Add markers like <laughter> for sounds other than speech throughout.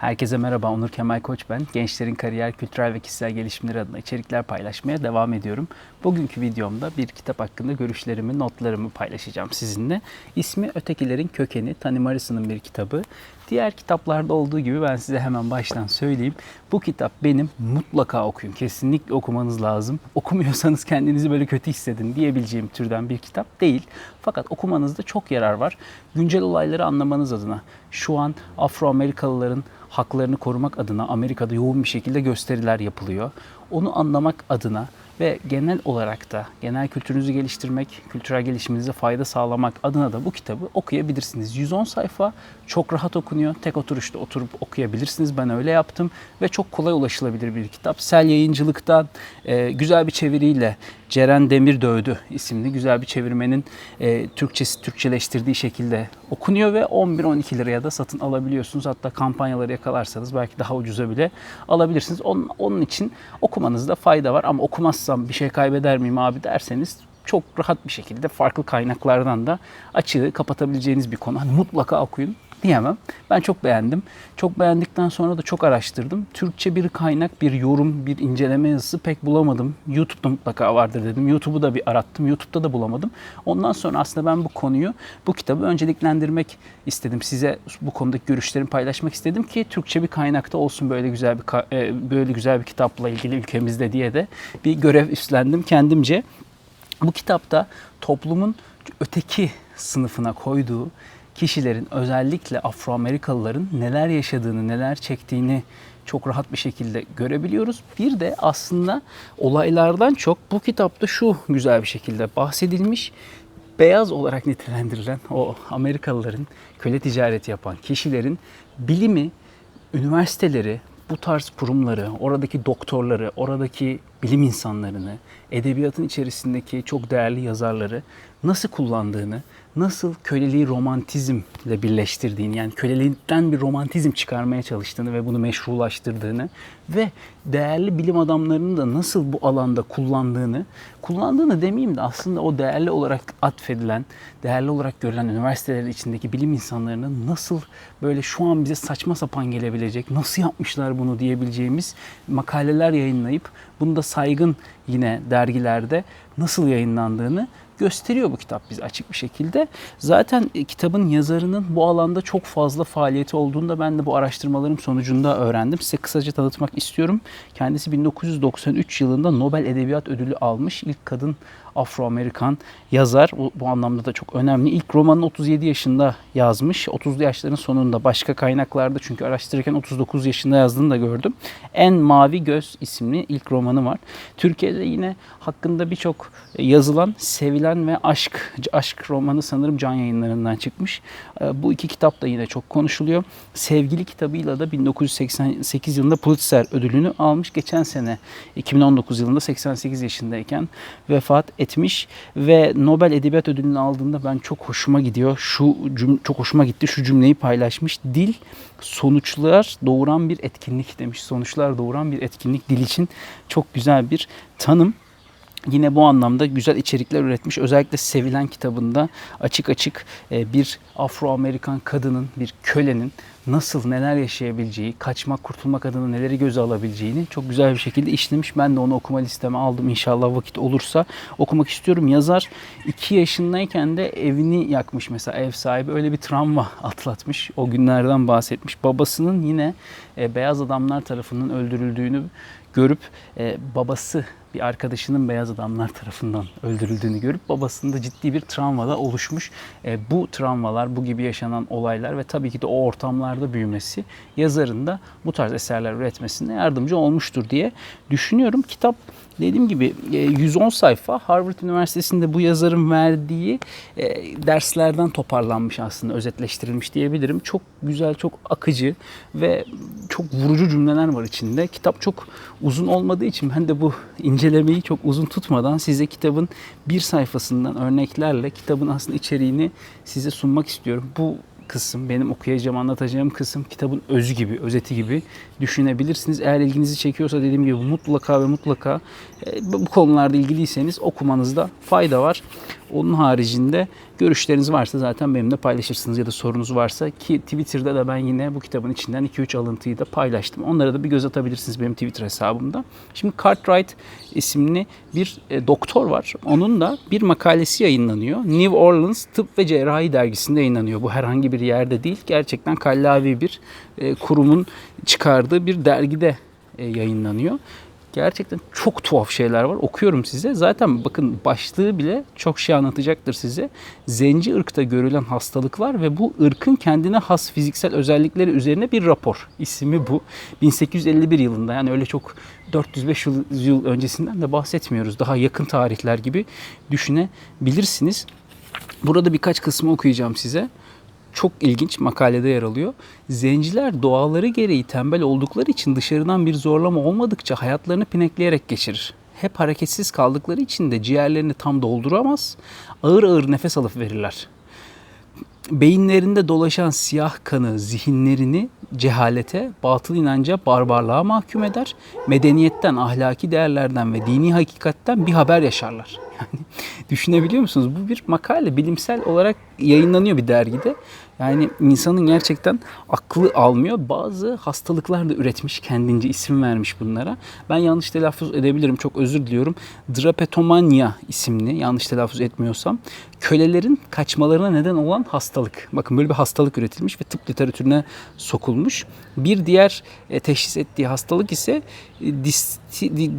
Herkese merhaba, Onur Kemal Koç ben. Gençlerin kariyer, kültürel ve kişisel gelişimleri adına içerikler paylaşmaya devam ediyorum. Bugünkü videomda bir kitap hakkında görüşlerimi, notlarımı paylaşacağım sizinle. İsmi Ötekilerin Kökeni, Tani Morrison'ın bir kitabı. Diğer kitaplarda olduğu gibi ben size hemen baştan söyleyeyim. Bu kitap benim mutlaka okuyun. Kesinlikle okumanız lazım. Okumuyorsanız kendinizi böyle kötü hissedin diyebileceğim türden bir kitap değil. Fakat okumanızda çok yarar var. Güncel olayları anlamanız adına şu an Afro-Amerikalıların haklarını korumak adına Amerika'da yoğun bir şekilde gösteriler yapılıyor. Onu anlamak adına ve genel olarak da genel kültürünüzü geliştirmek, kültürel gelişiminize fayda sağlamak adına da bu kitabı okuyabilirsiniz. 110 sayfa çok rahat okunuyor. Tek oturuşta oturup okuyabilirsiniz. Ben öyle yaptım ve çok kolay ulaşılabilir bir kitap. Sel Yayıncılık'tan e, güzel bir çeviriyle Ceren Demir Dövdü isimli güzel bir çevirmenin e, Türkçesi Türkçeleştirdiği şekilde okunuyor ve 11-12 liraya da satın alabiliyorsunuz. Hatta kampanyaları yakalarsanız belki daha ucuza bile alabilirsiniz. Onun, onun için okumanızda fayda var ama okumazsam bir şey kaybeder miyim abi derseniz çok rahat bir şekilde farklı kaynaklardan da açığı kapatabileceğiniz bir konu. Hani mutlaka okuyun diyemem. Ben çok beğendim. Çok beğendikten sonra da çok araştırdım. Türkçe bir kaynak, bir yorum, bir inceleme yazısı pek bulamadım. YouTube'da mutlaka vardır dedim. YouTube'u da bir arattım. YouTube'da da bulamadım. Ondan sonra aslında ben bu konuyu, bu kitabı önceliklendirmek istedim. Size bu konudaki görüşlerimi paylaşmak istedim ki Türkçe bir kaynakta olsun böyle güzel bir e, böyle güzel bir kitapla ilgili ülkemizde diye de bir görev üstlendim kendimce. Bu kitapta toplumun öteki sınıfına koyduğu kişilerin özellikle Afro-Amerikalıların neler yaşadığını, neler çektiğini çok rahat bir şekilde görebiliyoruz. Bir de aslında olaylardan çok bu kitapta şu güzel bir şekilde bahsedilmiş. Beyaz olarak <laughs> nitelendirilen o Amerikalıların köle ticareti yapan kişilerin bilimi, üniversiteleri, bu tarz kurumları, oradaki doktorları, oradaki bilim insanlarını, edebiyatın içerisindeki çok değerli yazarları nasıl kullandığını, nasıl köleliği romantizmle birleştirdiğini, yani kölelikten bir romantizm çıkarmaya çalıştığını ve bunu meşrulaştırdığını ve değerli bilim adamlarının da nasıl bu alanda kullandığını, kullandığını demeyeyim de aslında o değerli olarak atfedilen, değerli olarak görülen üniversitelerin içindeki bilim insanlarının nasıl böyle şu an bize saçma sapan gelebilecek, nasıl yapmışlar bunu diyebileceğimiz makaleler yayınlayıp bunu da saygın yine dergilerde nasıl yayınlandığını gösteriyor bu kitap bize açık bir şekilde. Zaten e, kitabın yazarının bu alanda çok fazla faaliyeti olduğunu da ben de bu araştırmalarım sonucunda öğrendim. Size kısaca tanıtmak istiyorum. Kendisi 1993 yılında Nobel Edebiyat Ödülü almış ilk kadın Afro-Amerikan yazar. Bu, bu anlamda da çok önemli. İlk romanını 37 yaşında yazmış. 30'lu yaşların sonunda başka kaynaklarda çünkü araştırırken 39 yaşında yazdığını da gördüm. En Mavi Göz isimli ilk romanı var. Türkiye'de yine hakkında birçok yazılan, sevilen ve aşk aşk romanı sanırım Can Yayınları'ndan çıkmış. Ee, Bu iki kitap da yine çok konuşuluyor. Sevgili kitabıyla da 1988 yılında Pulitzer ödülünü almış. Geçen sene 2019 yılında 88 yaşındayken vefat etmiş ve Nobel Edebiyat Ödülünü aldığında ben çok hoşuma gidiyor. Şu cüm çok hoşuma gitti. Şu cümleyi paylaşmış. Dil sonuçlar doğuran bir etkinlik demiş. Sonuçlar doğuran bir etkinlik dil için çok güzel bir tanım. Yine bu anlamda güzel içerikler üretmiş. Özellikle Sevilen kitabında açık açık e, bir Afro-Amerikan kadının, bir kölenin nasıl neler yaşayabileceği, kaçmak, kurtulmak adına neleri göze alabileceğini çok güzel bir şekilde işlemiş. Ben de onu okuma listeme aldım. İnşallah vakit olursa okumak istiyorum. Yazar 2 yaşındayken de evini yakmış mesela ev sahibi. Öyle bir travma <laughs> atlatmış. O günlerden bahsetmiş. Babasının yine e, beyaz adamlar tarafından öldürüldüğünü görüp e, babası bir arkadaşının beyaz adamlar tarafından öldürüldüğünü görüp babasında ciddi bir travmada oluşmuş. E, bu travmalar, bu gibi yaşanan olaylar ve tabii ki de o ortamlarda büyümesi yazarın da bu tarz eserler üretmesine yardımcı olmuştur diye düşünüyorum. Kitap dediğim gibi e, 110 sayfa Harvard Üniversitesi'nde bu yazarın verdiği e, derslerden toparlanmış aslında özetleştirilmiş diyebilirim. Çok güzel, çok akıcı ve çok vurucu cümleler var içinde. Kitap çok uzun olmadığı için ben de bu incelemeyi çok uzun tutmadan size kitabın bir sayfasından örneklerle kitabın aslında içeriğini size sunmak istiyorum. Bu kısım, benim okuyacağım, anlatacağım kısım kitabın özü gibi, özeti gibi düşünebilirsiniz. Eğer ilginizi çekiyorsa dediğim gibi mutlaka ve mutlaka e, bu konularda ilgiliyseniz okumanızda fayda var. Onun haricinde görüşleriniz varsa zaten benimle paylaşırsınız ya da sorunuz varsa ki Twitter'da da ben yine bu kitabın içinden 2-3 alıntıyı da paylaştım. Onlara da bir göz atabilirsiniz benim Twitter hesabımda. Şimdi Cartwright isimli bir e, doktor var. Onun da bir makalesi yayınlanıyor. New Orleans Tıp ve Cerrahi dergisinde yayınlanıyor. Bu herhangi bir yerde değil. Gerçekten kallavi bir e, kurumun çıkardığı bir dergide e, yayınlanıyor. Gerçekten çok tuhaf şeyler var. Okuyorum size. Zaten bakın başlığı bile çok şey anlatacaktır size. Zenci ırkta görülen hastalıklar ve bu ırkın kendine has fiziksel özellikleri üzerine bir rapor. İsmi bu. 1851 yılında yani öyle çok 405 yıl, öncesinden de bahsetmiyoruz. Daha yakın tarihler gibi düşünebilirsiniz. Burada birkaç kısmı okuyacağım size çok ilginç makalede yer alıyor. Zenciler doğaları gereği tembel oldukları için dışarıdan bir zorlama olmadıkça hayatlarını pinekleyerek geçirir. Hep hareketsiz kaldıkları için de ciğerlerini tam dolduramaz, ağır ağır nefes alıp verirler. Beyinlerinde dolaşan siyah kanı zihinlerini cehalete, batıl inanca, barbarlığa mahkum eder. Medeniyetten, ahlaki değerlerden ve dini hakikatten bir haber yaşarlar. Yani <laughs> düşünebiliyor musunuz? Bu bir makale bilimsel olarak yayınlanıyor bir dergide. Yani insanın gerçekten aklı almıyor. Bazı hastalıklar da üretmiş, kendince isim vermiş bunlara. Ben yanlış telaffuz edebilirim, çok özür diliyorum. Drapetomania isimli, yanlış telaffuz etmiyorsam, kölelerin kaçmalarına neden olan hastalık. Bakın böyle bir hastalık üretilmiş ve tıp literatürüne sokulmuş. Bir diğer e, teşhis ettiği hastalık ise e,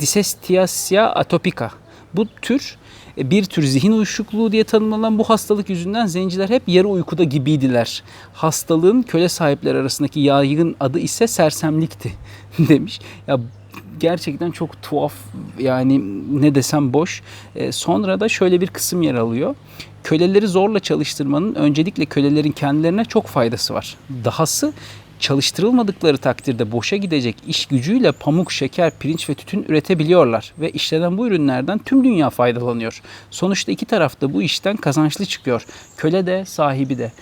dysestiasia atopica. Bu tür e, bir tür zihin uyuşukluğu diye tanımlanan bu hastalık yüzünden zenciler hep yarı uykuda gibiydiler. Hastalığın köle sahipleri arasındaki yaygın adı ise sersemlikti <laughs> demiş. Ya gerçekten çok tuhaf yani ne desem boş. E, sonra da şöyle bir kısım yer alıyor. Köleleri zorla çalıştırmanın öncelikle kölelerin kendilerine çok faydası var. Dahası çalıştırılmadıkları takdirde boşa gidecek iş gücüyle pamuk, şeker, pirinç ve tütün üretebiliyorlar ve işlenen bu ürünlerden tüm dünya faydalanıyor. Sonuçta iki taraf da bu işten kazançlı çıkıyor. Köle de, sahibi de.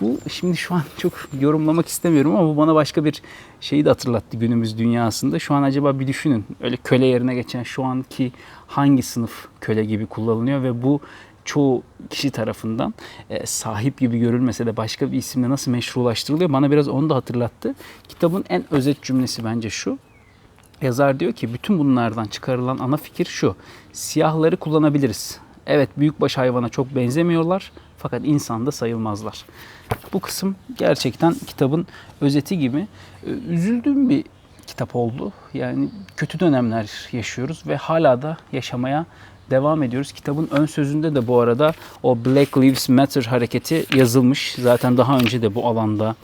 Bu şimdi şu an <laughs> çok yorumlamak istemiyorum ama bu bana başka bir şeyi de hatırlattı günümüz dünyasında. Şu an acaba bir düşünün. Öyle köle yerine geçen şu anki hangi sınıf köle gibi kullanılıyor ve bu çoğu kişi tarafından e, sahip gibi görülmese de başka bir isimle nasıl meşrulaştırılıyor bana biraz onu da hatırlattı. Kitabın en özet cümlesi bence şu. Yazar diyor ki bütün bunlardan çıkarılan ana fikir şu. Siyahları kullanabiliriz. Evet büyükbaş hayvana çok benzemiyorlar fakat insanda sayılmazlar. Bu kısım gerçekten kitabın özeti gibi. E, üzüldüğüm bir kitap oldu. Yani kötü dönemler yaşıyoruz ve hala da yaşamaya devam ediyoruz. Kitabın ön sözünde de bu arada o Black Lives Matter hareketi yazılmış. Zaten daha önce de bu alanda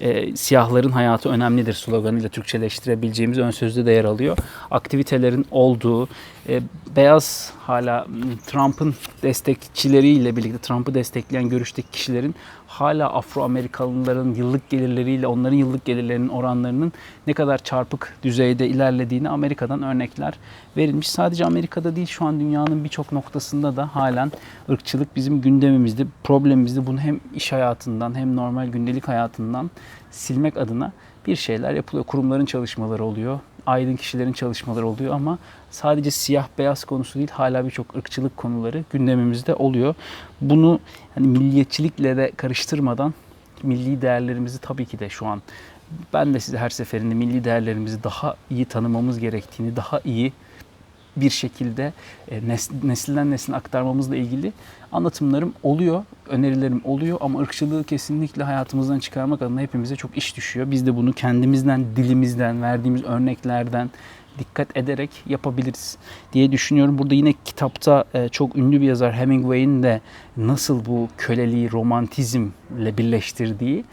e, siyahların hayatı önemlidir sloganıyla Türkçeleştirebileceğimiz ön sözde de yer alıyor. Aktivitelerin olduğu, e, beyaz hala Trump'ın destekçileriyle birlikte Trump'ı destekleyen görüşteki kişilerin hala Afro-Amerikalıların yıllık gelirleriyle onların yıllık gelirlerinin oranlarının ne kadar çarpık düzeyde ilerlediğini Amerika'dan örnekler verilmiş. Sadece Amerika'da değil şu an dünyanın birçok noktasında da halen ırkçılık bizim gündemimizde, problemimizde. Bunu hem iş hayatından hem normal gündelik hayatından silmek adına bir şeyler yapılıyor. Kurumların çalışmaları oluyor, aydın kişilerin çalışmaları oluyor ama sadece siyah beyaz konusu değil hala birçok ırkçılık konuları gündemimizde oluyor. Bunu hani milliyetçilikle de karıştırmadan milli değerlerimizi tabii ki de şu an ben de size her seferinde milli değerlerimizi daha iyi tanımamız gerektiğini, daha iyi bir şekilde e, nesilden nesline aktarmamızla ilgili anlatımlarım oluyor, önerilerim oluyor ama ırkçılığı kesinlikle hayatımızdan çıkarmak adına hepimize çok iş düşüyor. Biz de bunu kendimizden, dilimizden, verdiğimiz örneklerden dikkat ederek yapabiliriz diye düşünüyorum. Burada yine kitapta e, çok ünlü bir yazar Hemingway'in de nasıl bu köleliği romantizmle birleştirdiği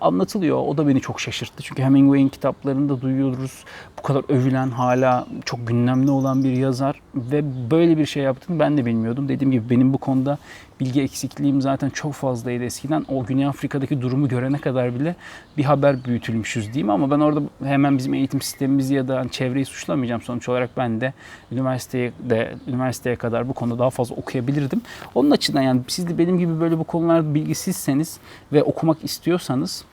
anlatılıyor. O da beni çok şaşırttı. Çünkü Hemingway'in kitaplarında duyuyoruz. Bu kadar övülen, hala çok gündemde olan bir yazar ve böyle bir şey yaptığını ben de bilmiyordum. Dediğim gibi benim bu konuda bilgi eksikliğim zaten çok fazlaydı eskiden. O Güney Afrika'daki durumu görene kadar bile bir haber büyütülmüşüz mi? Ama ben orada hemen bizim eğitim sistemimizi ya da hani çevreyi suçlamayacağım. Sonuç olarak ben de üniversiteye de üniversiteye kadar bu konuda daha fazla okuyabilirdim. Onun açıdan yani siz de benim gibi böyle bu konularda bilgisizseniz ve okumak istiyorsanız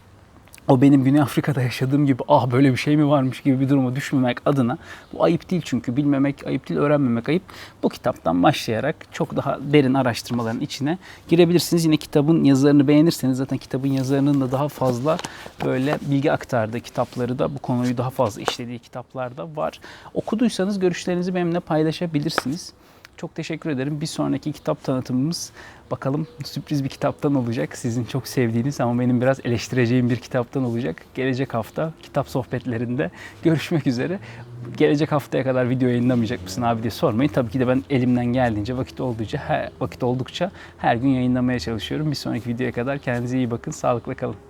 o benim Güney Afrika'da yaşadığım gibi ah böyle bir şey mi varmış gibi bir duruma düşmemek adına bu ayıp değil çünkü bilmemek ayıp değil öğrenmemek ayıp. Bu kitaptan başlayarak çok daha derin araştırmaların içine girebilirsiniz. Yine kitabın yazarını beğenirseniz zaten kitabın yazarının da daha fazla böyle bilgi aktardığı kitapları da bu konuyu daha fazla işlediği kitaplar da var. Okuduysanız görüşlerinizi benimle paylaşabilirsiniz. Çok teşekkür ederim. Bir sonraki kitap tanıtımımız bakalım sürpriz bir kitaptan olacak. Sizin çok sevdiğiniz ama benim biraz eleştireceğim bir kitaptan olacak. Gelecek hafta kitap sohbetlerinde görüşmek üzere. Gelecek haftaya kadar video yayınlamayacak mısın abi diye sormayın. Tabii ki de ben elimden geldiğince vakit oldukça vakit oldukça her gün yayınlamaya çalışıyorum. Bir sonraki videoya kadar kendinize iyi bakın. Sağlıkla kalın.